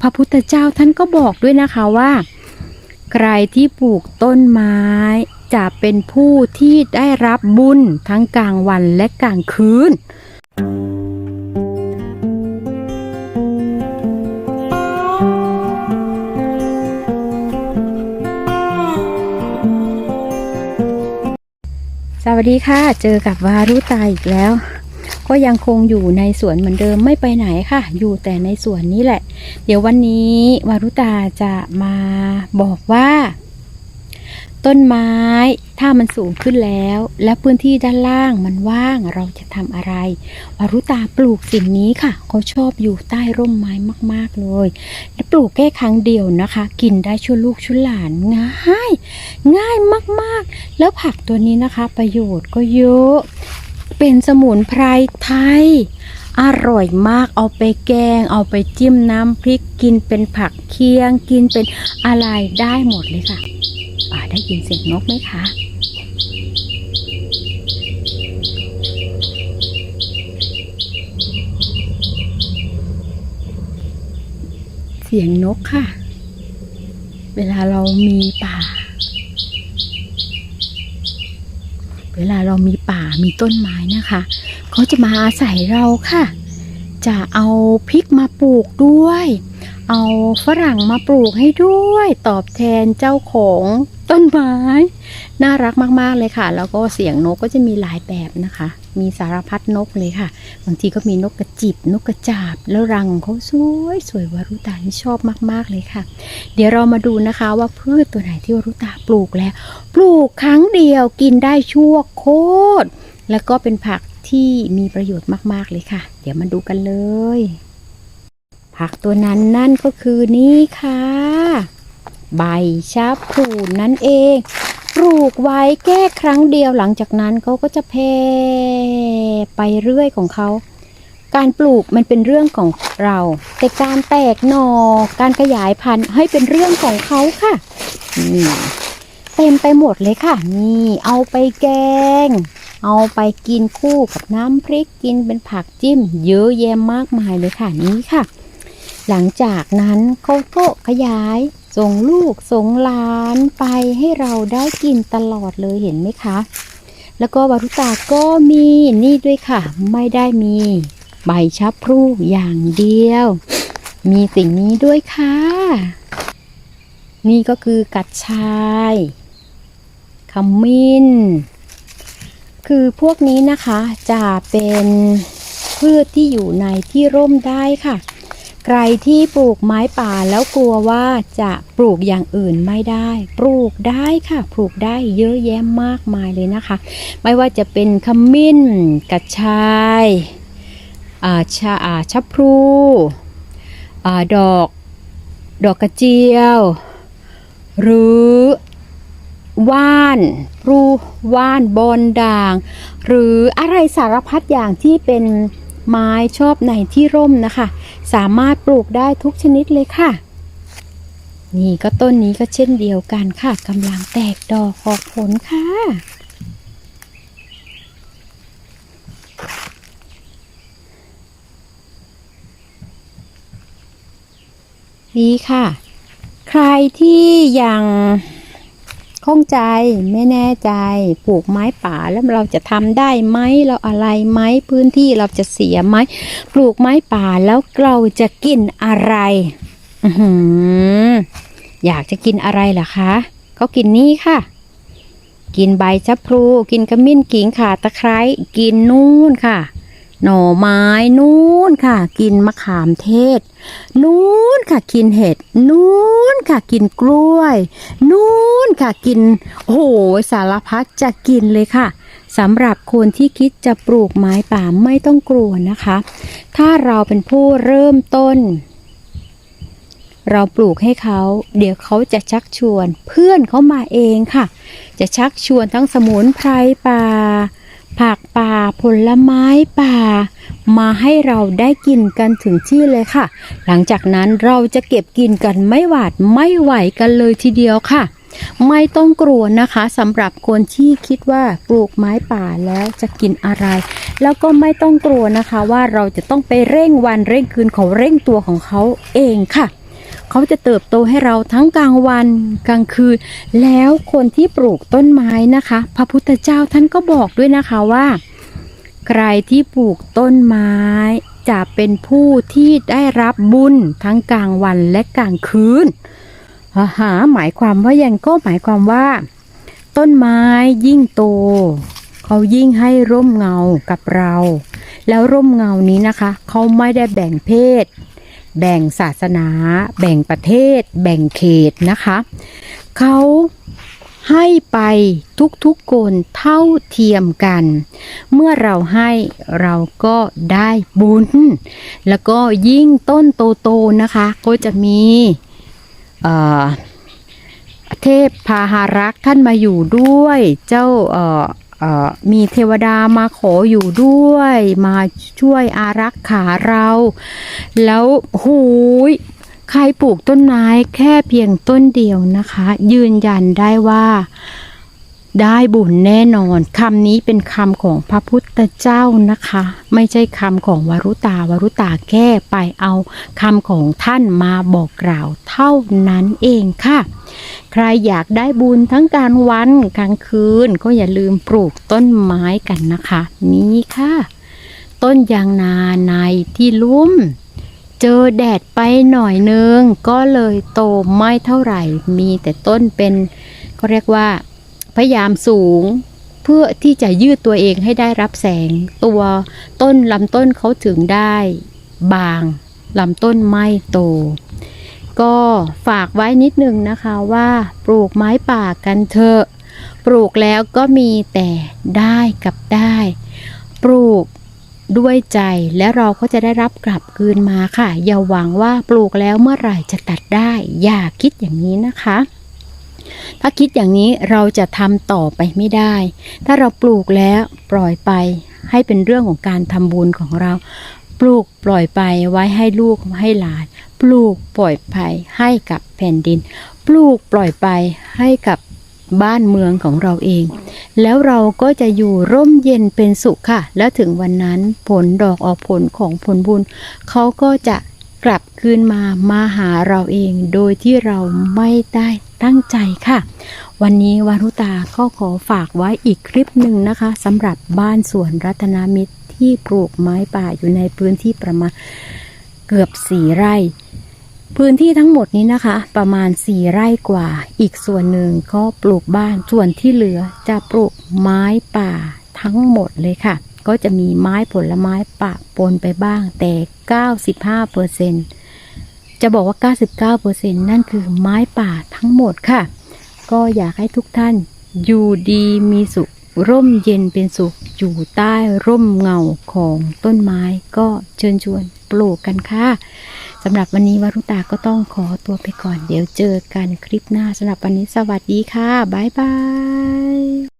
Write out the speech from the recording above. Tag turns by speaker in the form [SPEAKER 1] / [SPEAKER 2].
[SPEAKER 1] พระพุทธเจ้าท่านก็บอกด้วยนะคะว่า ใครที่ปลูกต้นไม้ จะเป็นผู้ที่ได้รับบุญทั้งกลางวันและกลางคืน สวัสดีค่ะ เจอกับวารุตาอีกแล้ว ก็ยังคงอยู่ในสวนเหมือนเดิมไม่ไปไหนค่ะ อยู่แต่ในสวนนี้แหละ เดี๋ยววันนี้วารุตาจะมาบอกว่า ต้นไม้ถ้ามันสูงขึ้นแล้ว และพื้นที่ด้านล่างมันว่างเราจะทำอะไร วารุตาปลูกสิ่งนี้ค่ะเขาชอบอยู่ใต้ร่มไม้มาก ๆ เลย และปลูกแค่ครั้งเดียวนะคะ กินได้ชั่วลูกชั่วหลานง่าย ง่ายมากๆ แล้วผักตัวนี้นะคะ ประโยชน์ก็เยอะ เป็นสมุนไพรไทย อร่อยมากเอาไปแกง เอาไปจิ้มน้ำพริกกินเป็นผักเคียง กินเป็นอะไรได้หมดเลยค่ะป่าได้ยินเสียงนกไหมคะเสียงนกค่ะ เวลาเรามีป่า เวลาเรามีป่ามีต้นไม้นะคะเขาจะมาอาศัยเราค่ะ จะเอาพริกมาปลูกด้วย เอาฝรั่งมาปลูกให้ด้วย ตอบแทนเจ้าของ ต้นไม้ น่ารักมากๆเลยค่ะ แล้วก็เสียงนกก็จะมีหลายแบบนะคะ มีสารพัดนกเลยค่ะบางทีก็มีนกกระจิบนกกระจาบ แล้วรังเขาสวยสวยวารุตานี่ชอบมากๆเลยค่ะ เดี๋ยวเรามาดูนะคะว่าพืชตัวไหนที่วารุตาปลูกแล้ว ปลูกครั้งเดียวกินได้ชั่วโคตรแล้วก็เป็นผักที่มีประโยชน์มากๆเลยค่ะ เดี๋ยวมาดูกันเลย ผักตัวนั้นนั่นก็คือนี่ค่ะ ใบชะพลูนั่นเอง ปลูกไว้แค่ครั้งเดียวหลังจากนั้นเขาก็จะแพร่ไปเรื่อยของเขา การปลูกมันเป็นเรื่องของเรา แต่การแตกหน่อการขยายพันธุ์ให้เป็นเรื่องของเขาค่ะนี่เต็มไปหมดเลยค่ะ นี่เอาไปแกง เอาไปกินคู่กับน้ำพริกกินเป็นผักจิ้ม เยอะแยะมากมายเลยค่ะนี่ค่ะ หลังจากนั้นเขาก็ขยาย ส่งลูกส่งหลานไปให้เราได้กินตลอดเลยเห็นไหมคะ แล้วก็วารุตาก็มีนี่ด้วยค่ะ ไม่ได้มีใบชะพลูอย่างเดียว มีสิ่งนี้ด้วยค่ะ นี่ก็คือกัดชายขมิ้น คือพวกนี้นะคะจะเป็นพืชที่อยู่ในที่ร่มได้ค่ะ ใครที่ปลูกไม้ป่าแล้วกลัวว่าจะปลูกอย่างอื่นไม่ได้ ปลูกได้ค่ะ ปลูกได้เยอะแยะมากมายเลยนะคะ ไม่ว่าจะเป็นขมิ้นกระชายชาอาชะพลูดอกดอกกระเจียว หรือว่านปลูว่านบอนด่าง หรืออะไรสารพัดอย่างที่เป็นไม้ชอบในที่ร่มนะคะ สามารถปลูกได้ทุกชนิดเลยค่ะ นี่ก็ต้นนี้ก็เช่นเดียวกันค่ะกำลังแตกดอกออกผลค่ะนี่ค่ะ ใครที่ยัง ข้องใจไม่แน่ใจปลูกไม้ป่าแล้วเราจะทำได้ไหมเราอะไรไหมพื้นที่เราจะเสียไหมปลูกไม้ป่าแล้วเราจะกินอะไรอืออยากจะกินอะไรล่ะคะเขากินนี่ค่ะ กินใบชะพลู กินขมิ้นขิงข่าตะไคร้กินนู่นค่ะ หน่อไม้นู่นค่ะ กินมะขามเทศ นู่นค่ะกินเห็ด นู่นค่ะกินกล้วย นู่นค่ะกินโอ้โหสารพัดจะกินเลยค่ะสำหรับคนที่คิดจะปลูกไม้ป่าไม่ต้องกลัวนะคะ ถ้าเราเป็นผู้เริ่มต้น เราปลูกให้เขา เดี๋ยวเขาจะชักชวน เพื่อนเขามาเองค่ะ จะชักชวนทั้งสมุนไพรป่า ผักป่าผลไม้ป่า มาให้เราได้กินกันถึงที่เลยค่ะ หลังจากนั้นเราจะเก็บกินกันไม่หวาดไม่ไหวกันเลยทีเดียวค่ะ ไม่ต้องกลัวนะคะสำหรับคนที่คิดว่าปลูกไม้ป่าแล้วจะกินอะไร แล้วก็ไม่ต้องกลัวนะคะว่าเราจะต้องไปเร่งวันเร่งคืนเขาเร่งตัวของเขาเองค่ะ เขาจะเติบโตให้เราทั้งกลางวันกลางคืน แล้วคนที่ปลูกต้นไม้นะคะ พระพุทธเจ้าท่านก็บอกด้วยนะคะว่า ใครที่ปลูกต้นไม้ จะเป็นผู้ที่ได้รับบุญทั้งกลางวันและกลางคืนหาหมายความว่าอย่างก็หมายความว่า ต้นไม้ยิ่งโตเขายิ่งให้ร่มเงากับเรา แล้วร่มเงานี้นะคะ เขาไม่ได้แบ่งเพศ แบ่งศาสนา แบ่งประเทศ แบ่งเขตนะคะเขาให้ไปทุกๆคนเท่าเทียมกัน เมื่อเราให้เราก็ได้บุญ แล้วก็ยิ่งต้นโตๆนะคะ ก็จะมีเทพพาหารักท่านมาอยู่ด้วยเจ้า มีเทวดามาขออยู่ด้วย มาช่วยอารักขาเรา แล้วหูยใครปลูกต้นไม้แค่เพียงต้นเดียวนะคะ ยืนยันได้ว่า ได้บุญแน่นอนคำนี้เป็นคำของพระพุทธเจ้านะคะ ไม่ใช่คำของวรุตาวรุตาแก้ไปเอาคำของท่านมาบอกกล่าวเท่านั้นเองค่ะ ใครอยากได้บุญทั้งกางวันกลางคืนก็อย่าลืมปลูกต้นไม้กันนะคะ นี่ค่ะ ต้นยางนาในที่ลุ่มเจอแดดไปหน่อยนึง ก็เลยโตไม่เท่าไหร่ มีแต่ต้นเป็นก็เรียกว่า พยายามสูงเพื่อที่จะยืดตัวเองให้ได้รับแสง ตัวต้นลำต้นเขาถึงได้ บางลำต้นไม่โต ก็ฝากไว้นิดนึงนะคะว่าปลูกไม้ป่ากันเถอะ ปลูกแล้วก็มีแต่ได้กับได้ ปลูกด้วยใจและเราก็จะได้รับกลับคืนมาค่ะ อย่าหวังว่าปลูกแล้วเมื่อไหร่จะตัดได้ อย่าคิดอย่างนี้นะคะ ถ้าคิดอย่างนี้เราจะทำต่อไปไม่ได้ ถ้าเราปลูกแล้วปล่อยไป ให้เป็นเรื่องของการทำบุญของเรา ปลูกปล่อยไปไว้ให้ลูกให้หลาน ปลูกปล่อยไปให้กับแผ่นดิน ปลูกปล่อยไปให้กับบ้านเมืองของเราเอง แล้วเราก็จะอยู่ร่มเย็นเป็นสุขค่ะ แล้วถึงวันนั้นผลดอกออกผลของผลบุญเขาก็จะ กลับคืนมามาหาเราเองโดยที่เราไม่ได้ตั้งใจค่ะ วันนี้วารุตาก็ขอฝากไว้อีกคลิปหนึ่งนะคะสำหรับบ้านสวนรัตนามิตรที่ปลูกไม้ป่าอยู่ในพื้นที่ประมาณเกือบสี่ไร่ พื้นที่ทั้งหมดนี้นะคะ ประมาณ4ไร่กว่า อีกส่วนหนึ่งก็ปลูกบ้านส่วนที่เหลือจะปลูกไม้ป่าทั้งหมดเลยค่ะ ก็จะมีไม้ผลไม้ป่าปนไปบ้าง แต่ 95เปอร์เซ็นจะบอกว่า 99เปอร์เซ็นนั่นคือไม้ป่าทั้งหมดค่ะ ก็อยากให้ทุกท่านอยู่ดีมีสุขร่มเย็นเป็นสุขอยู่ใต้ร่มเงาของต้นไม้ก็เชิญชวนปลูกกันค่ะสำหรับวันนี้วรุตาก็ต้องขอตัวไปก่อน เดี๋ยวเจอกันคลิปหน้าสำหรับวันนี้สวัสดีค่ะ บ๊ายบาย